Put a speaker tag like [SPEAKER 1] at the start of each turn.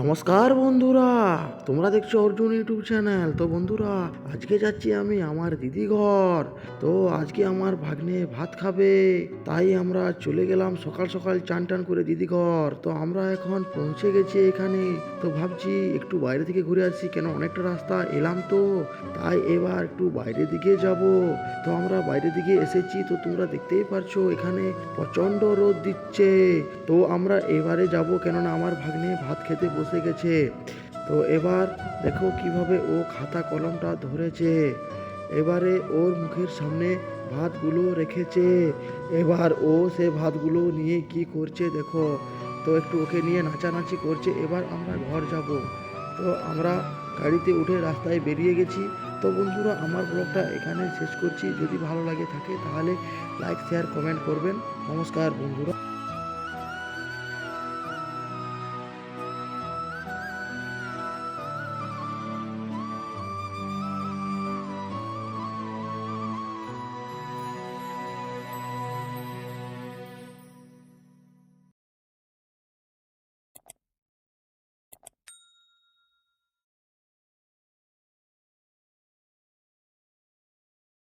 [SPEAKER 1] নমস্কার বন্ধুরা, তোমরা দেখছ অর্জুন ইউটিউব চ্যানেল। তো বন্ধুরা, আজকে যাচ্ছি আমি আমার দিদি ঘর। তো আজকে আমার ভাগ্নে ভাত খাবে, তাই আমরা চলে গেলাম সকাল সকাল চান টান করে দিদি ঘর। তো আমরা এখন পৌঁছে গেছি এখানে। তো ভাবছি একটু বাইরে থেকে ঘুরে আসি, কেন অনেকটা রাস্তা এলাম তো। তাই এবার একটু বাইরের দিকে যাব। তো আমরা বাইরের দিকে এসেছি, তো তোমরা দেখতেই পারছ এখানে প্রচণ্ড রোদ দিচ্ছে। তো আমরা এবারে যাব, কেননা আমার ভাগ্নে ভাত খেতে বসে গেছে। তো এবার দেখো কীভাবে ও খাতা কলমটা ধরেছে। এবারে ওর মুখের সামনে ভাতগুলো রেখেছে। এবার ও সে ভাতগুলো নিয়ে কি করছে দেখো। তো একটু ওকে নিয়ে নাচানাচি করছে, এবার আমরা ঘর যাব। তো আমরা গাড়িতে উঠে রাস্তায় বেরিয়ে গেছি। তো বন্ধুরা, আমার ব্লগটা এখানে শেষ করছি। যদি ভালো লাগে থাকে, তাহলে লাইক শেয়ার কমেন্ট করবেন। নমস্কার বন্ধুরা।